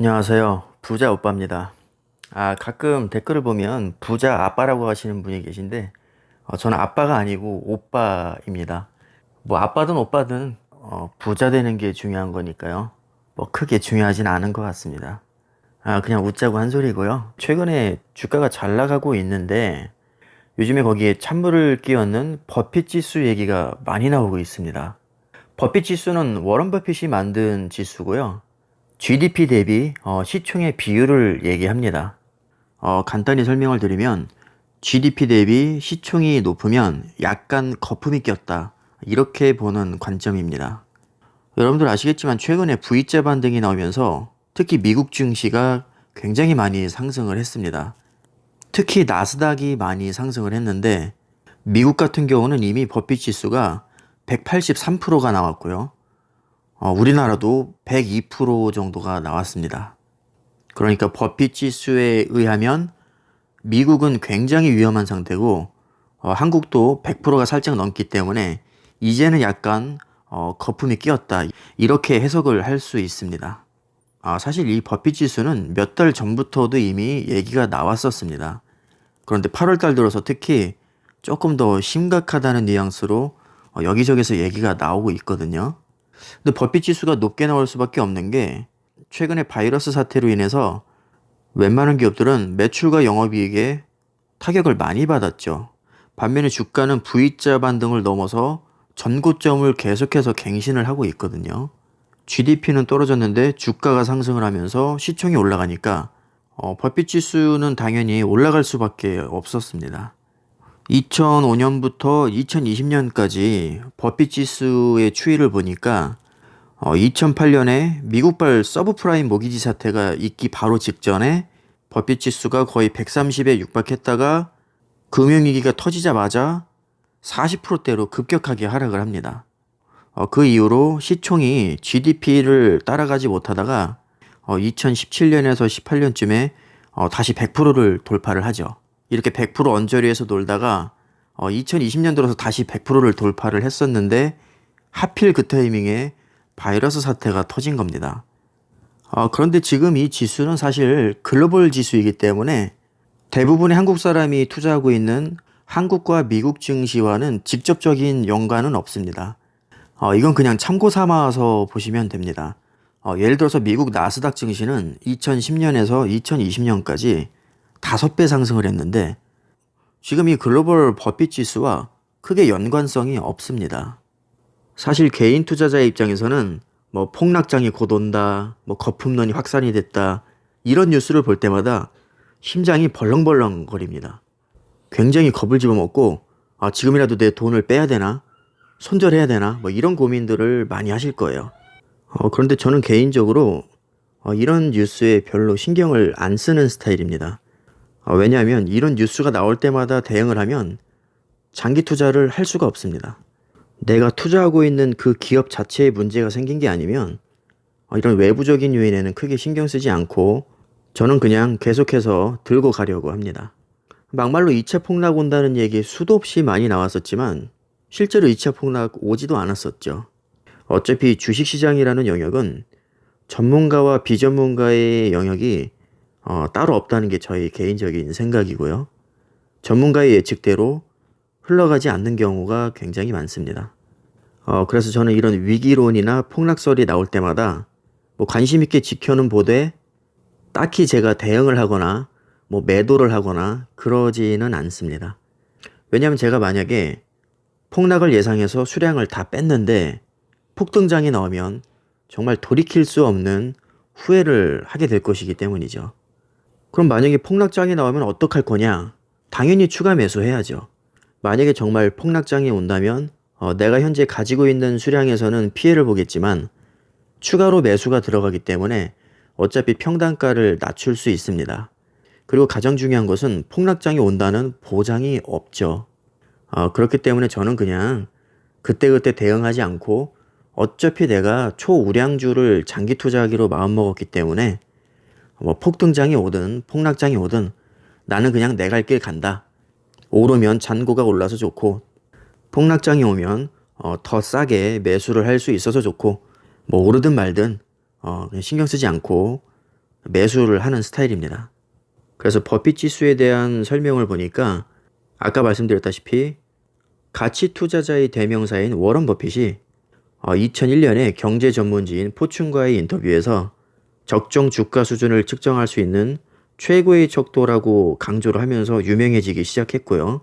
안녕하세요. 부자 오빠입니다. 아, 가끔 댓글을 보면 부자 아빠라고 하시는 분이 계신데, 어, 저는 아빠가 아니고 오빠입니다. 뭐, 아빠든 오빠든, 어, 부자 되는 게 중요한 거니까요. 뭐, 크게 중요하진 않은 것 같습니다. 아, 그냥 웃자고 한 소리고요. 최근에 주가가 잘 나가고 있는데, 요즘에 거기에 찬물을 끼얹는 버핏 지수 얘기가 많이 나오고 있습니다. 버핏 지수는 워런 버핏이 만든 지수고요. GDP 대비 어, 시총의 비율을 얘기합니다. 어, 간단히 설명을 드리면 GDP 대비 시총이 높으면 약간 거품이 꼈다. 이렇게 보는 관점입니다. 여러분들 아시겠지만 최근에 V자 반등이 나오면서 특히 미국 증시가 굉장히 많이 상승을 했습니다. 특히 나스닥이 많이 상승을 했는데 미국 같은 경우는 이미 버핏 지수가 183%가 나왔고요. 어, 우리나라도 102% 정도가 나왔습니다. 그러니까 버핏 지수에 의하면 미국은 굉장히 위험한 상태고 어, 한국도 100%가 살짝 넘기 때문에 이제는 약간 어, 거품이 끼었다 이렇게 해석을 할 수 있습니다. 아, 사실 이 버핏 지수는 몇 달 전부터도 이미 얘기가 나왔었습니다. 그런데 8월 달 들어서 특히 조금 더 심각하다는 뉘앙스로 어, 여기저기서 얘기가 나오고 있거든요. 근데 버핏 지수가 높게 나올 수밖에 없는 게 최근에 바이러스 사태로 인해서 웬만한 기업들은 매출과 영업이익에 타격을 많이 받았죠. 반면에 주가는 V자 반등을 넘어서 전고점을 계속해서 갱신을 하고 있거든요. GDP는 떨어졌는데 주가가 상승을 하면서 시총이 올라가니까 어, 버핏 지수는 당연히 올라갈 수밖에 없었습니다. 2005년부터 2020년까지 버핏 지수의 추이를 보니까 어, 2008년에 미국발 서브프라임 모기지 사태가 있기 바로 직전에 버핏 지수가 거의 130에 육박했다가 금융위기가 터지자마자 40%대로 급격하게 하락을 합니다. 어, 그 이후로 시총이 GDP를 따라가지 못하다가 어, 2017년에서 18년쯤에 어, 다시 100%를 돌파를 하죠. 이렇게 100% 언저리에서 놀다가 어, 2020년 들어서 다시 100%를 돌파를 했었는데 하필 그 타이밍에 바이러스 사태가 터진 겁니다. 어, 그런데 지금 이 지수는 사실 글로벌 지수이기 때문에 대부분의 한국 사람이 투자하고 있는 한국과 미국 증시와는 직접적인 연관은 없습니다. 어, 이건 그냥 참고 삼아서 보시면 됩니다. 어, 예를 들어서 미국 나스닥 증시는 2010년에서 2020년까지 다섯 배 상승을 했는데 지금 이 글로벌 버핏 지수와 크게 연관성이 없습니다. 사실 개인 투자자의 입장에서는 뭐 폭락장이 곧 온다, 뭐 거품론이 확산이 됐다 이런 뉴스를 볼 때마다 심장이 벌렁벌렁 거립니다. 굉장히 겁을 집어먹고 아 지금이라도 내 돈을 빼야 되나 손절해야 되나 뭐 이런 고민들을 많이 하실 거예요. 어, 그런데 저는 개인적으로 어, 이런 뉴스에 별로 신경을 안 쓰는 스타일입니다. 어, 왜냐하면 이런 뉴스가 나올 때마다 대응을 하면 장기 투자를 할 수가 없습니다. 내가 투자하고 있는 그 기업 자체에 문제가 생긴 게 아니면 어, 이런 외부적인 요인에는 크게 신경 쓰지 않고 저는 그냥 계속해서 들고 가려고 합니다. 막말로 2차 폭락 온다는 얘기 수도 없이 많이 나왔었지만 실제로 2차 폭락 오지도 않았었죠. 어차피 주식시장이라는 영역은 전문가와 비전문가의 영역이 어, 따로 없다는 게 저희 개인적인 생각이고요. 전문가의 예측대로 흘러가지 않는 경우가 굉장히 많습니다. 어, 그래서 저는 이런 위기론이나 폭락설이 나올 때마다 뭐 관심 있게 지켜는 보되 딱히 제가 대응을 하거나 뭐 매도를 하거나 그러지는 않습니다. 왜냐하면 제가 만약에 폭락을 예상해서 수량을 다 뺐는데 폭등장이 나오면 정말 돌이킬 수 없는 후회를 하게 될 것이기 때문이죠. 그럼 만약에 폭락장이 나오면 어떡할 거냐? 당연히 추가 매수해야죠. 만약에 정말 폭락장이 온다면 어, 내가 현재 가지고 있는 수량에서는 피해를 보겠지만 추가로 매수가 들어가기 때문에 어차피 평단가를 낮출 수 있습니다. 그리고 가장 중요한 것은 폭락장이 온다는 보장이 없죠. 어, 그렇기 때문에 저는 그냥 그때그때 대응하지 않고 어차피 내가 초우량주를 장기 투자하기로 마음먹었기 때문에 뭐 폭등장이 오든 폭락장이 오든 나는 그냥 내 갈 길 간다. 오르면 잔고가 올라서 좋고 폭락장이 오면 어, 더 싸게 매수를 할 수 있어서 좋고 뭐 오르든 말든 어, 신경 쓰지 않고 매수를 하는 스타일입니다. 그래서 버핏 지수에 대한 설명을 보니까 아까 말씀드렸다시피 가치 투자자의 대명사인 워런 버핏이 2001년에 경제 전문지인 포춘과의 인터뷰에서 적정 주가 수준을 측정할 수 있는 최고의 척도라고 강조를 하면서 유명해지기 시작했고요.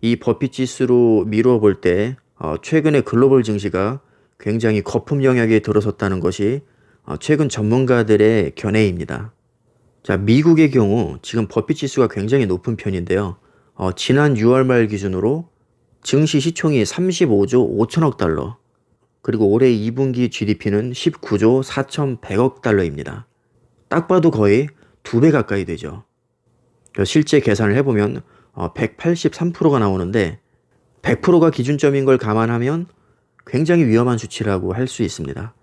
이 버핏 지수로 미루어 볼 때 최근에 글로벌 증시가 굉장히 거품 영역에 들어섰다는 것이 어, 최근 전문가들의 견해입니다. 자, 미국의 경우 지금 버핏 지수가 굉장히 높은 편인데요. 어, 지난 6월 말 기준으로 증시 시총이 35조 5천억 달러, 그리고 올해 2분기 GDP는 19조 4,100억 달러입니다. 딱 봐도 거의 두배 가까이 되죠. 실제 계산을 해보면 183%가 어, 나오는데 100%가 기준점인 걸 감안하면 굉장히 위험한 수치라고 할 수 있습니다.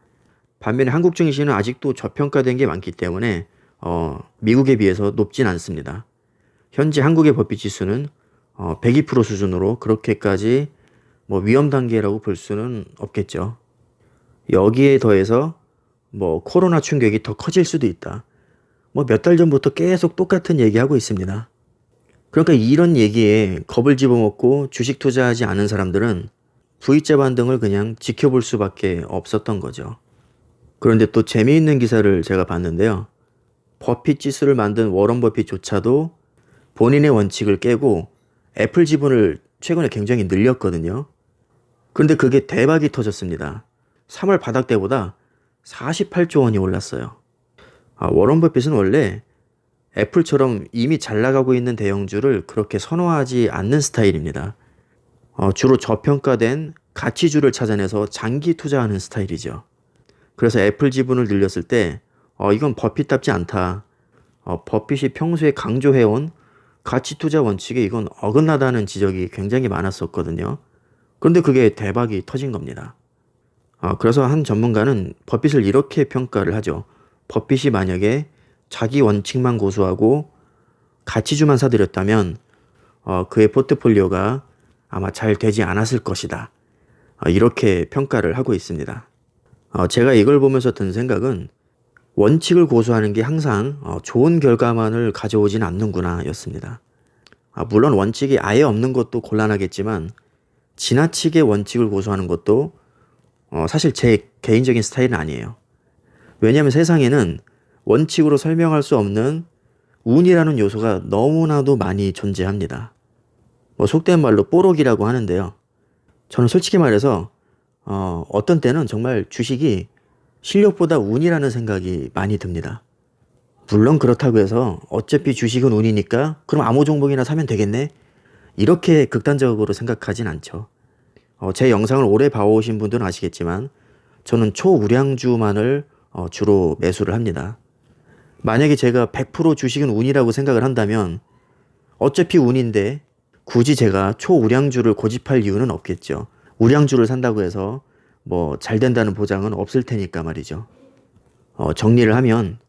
반면에 한국 증시는 아직도 저평가된 게 많기 때문에 어, 미국에 비해서 높진 않습니다. 현재 한국의 법비 지수는 어, 102% 수준으로 그렇게까지 뭐 위험 단계라고 볼 수는 없겠죠. 여기에 더해서 뭐 코로나 충격이 더 커질 수도 있다. 뭐 몇 달 전부터 계속 똑같은 얘기하고 있습니다. 그러니까 이런 얘기에 겁을 집어먹고 주식 투자하지 않은 사람들은 V자 반등을 그냥 지켜볼 수밖에 없었던 거죠. 그런데 또 재미있는 기사를 제가 봤는데요. 버핏 지수를 만든 워런 버핏조차도 본인의 원칙을 깨고 애플 지분을 최근에 굉장히 늘렸거든요. 그런데 그게 대박이 터졌습니다. 3월 바닥 때보다 48조 원이 올랐어요. 아, 워런 버핏은 원래 애플처럼 이미 잘 나가고 있는 대형주를 그렇게 선호하지 않는 스타일입니다. 어, 주로 저평가된 가치주를 찾아내서 장기 투자하는 스타일이죠. 그래서 애플 지분을 늘렸을 때 어, 이건 버핏답지 않다. 어, 버핏이 평소에 강조해온 가치 투자 원칙에 이건 어긋나다는 지적이 굉장히 많았었거든요. 그런데 그게 대박이 터진 겁니다. 어, 그래서 한 전문가는 버핏을 이렇게 평가를 하죠. 버핏이 만약에 자기 원칙만 고수하고 가치주만 사들였다면 어, 그의 포트폴리오가 아마 잘 되지 않았을 것이다. 어, 이렇게 평가를 하고 있습니다. 어, 제가 이걸 보면서 든 생각은 원칙을 고수하는 게 항상 어, 좋은 결과만을 가져오진 않는구나 였습니다. 아, 물론 원칙이 아예 없는 것도 곤란하겠지만 지나치게 원칙을 고수하는 것도 사실 제 개인적인 스타일은 아니에요. 왜냐하면 세상에는 원칙으로 설명할 수 없는 운이라는 요소가 너무나도 많이 존재합니다. 뭐 속된 말로 뽀록이라고 하는데요. 저는 솔직히 말해서 어, 어떤 때는 정말 주식이 실력보다 운이라는 생각이 많이 듭니다. 물론 그렇다고 해서 어차피 주식은 운이니까 그럼 아무 종목이나 사면 되겠네? 이렇게 극단적으로 생각하진 않죠. 어, 제 영상을 오래 봐오신 분들은 아시겠지만 저는 초우량주만을 어, 주로 매수를 합니다. 만약에 제가 100% 주식은 운이라고 생각을 한다면 어차피 운인데 굳이 제가 초우량주를 고집할 이유는 없겠죠. 우량주를 산다고 해서 뭐 잘 된다는 보장은 없을 테니까 말이죠. 어, 정리를 하면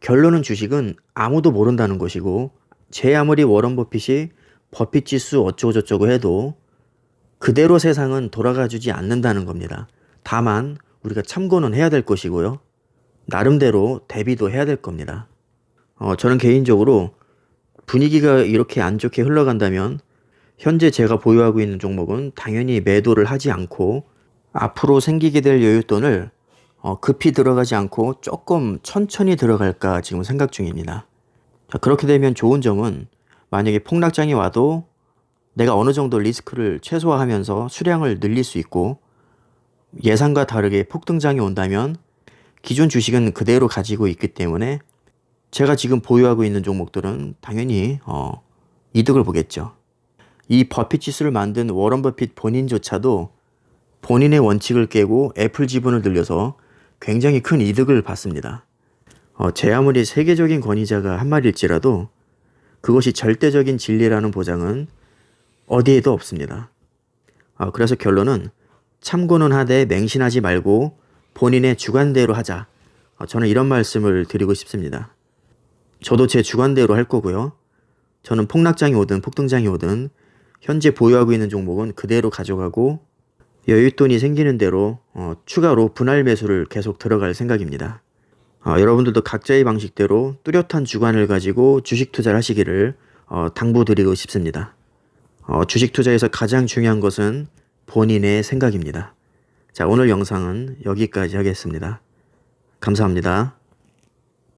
결론은 주식은 아무도 모른다는 것이고 제 아무리 워런 버핏이 버핏 지수 어쩌고저쩌고 해도 그대로 세상은 돌아가 주지 않는다는 겁니다. 다만 우리가 참고는 해야 될 것이고요. 나름대로 대비도 해야 될 겁니다. 어, 저는 개인적으로 분위기가 이렇게 안 좋게 흘러간다면 현재 제가 보유하고 있는 종목은 당연히 매도를 하지 않고 앞으로 생기게 될 여윳돈을 어, 급히 들어가지 않고 조금 천천히 들어갈까 지금 생각 중입니다. 자, 그렇게 되면 좋은 점은 만약에 폭락장이 와도 내가 어느 정도 리스크를 최소화하면서 수량을 늘릴 수 있고 예상과 다르게 폭등장이 온다면 기존 주식은 그대로 가지고 있기 때문에 제가 지금 보유하고 있는 종목들은 당연히 어, 이득을 보겠죠. 이 버핏 지수를 만든 워런 버핏 본인조차도 본인의 원칙을 깨고 애플 지분을 늘려서 굉장히 큰 이득을 봤습니다. 어, 제 아무리 세계적인 권위자가 한 말일지라도 그것이 절대적인 진리라는 보장은 어디에도 없습니다. 어, 그래서 결론은 참고는 하되 맹신하지 말고 본인의 주관대로 하자. 어, 저는 이런 말씀을 드리고 싶습니다. 저도 제 주관대로 할 거고요. 저는 폭락장이 오든 폭등장이 오든 현재 보유하고 있는 종목은 그대로 가져가고 여윳돈이 생기는 대로 어, 추가로 분할 매수를 계속 들어갈 생각입니다. 어, 여러분들도 각자의 방식대로 뚜렷한 주관을 가지고 주식 투자를 하시기를 어, 당부드리고 싶습니다. 어, 주식 투자에서 가장 중요한 것은 본인의 생각입니다. 자, 오늘 영상은 여기까지 하겠습니다. 감사합니다.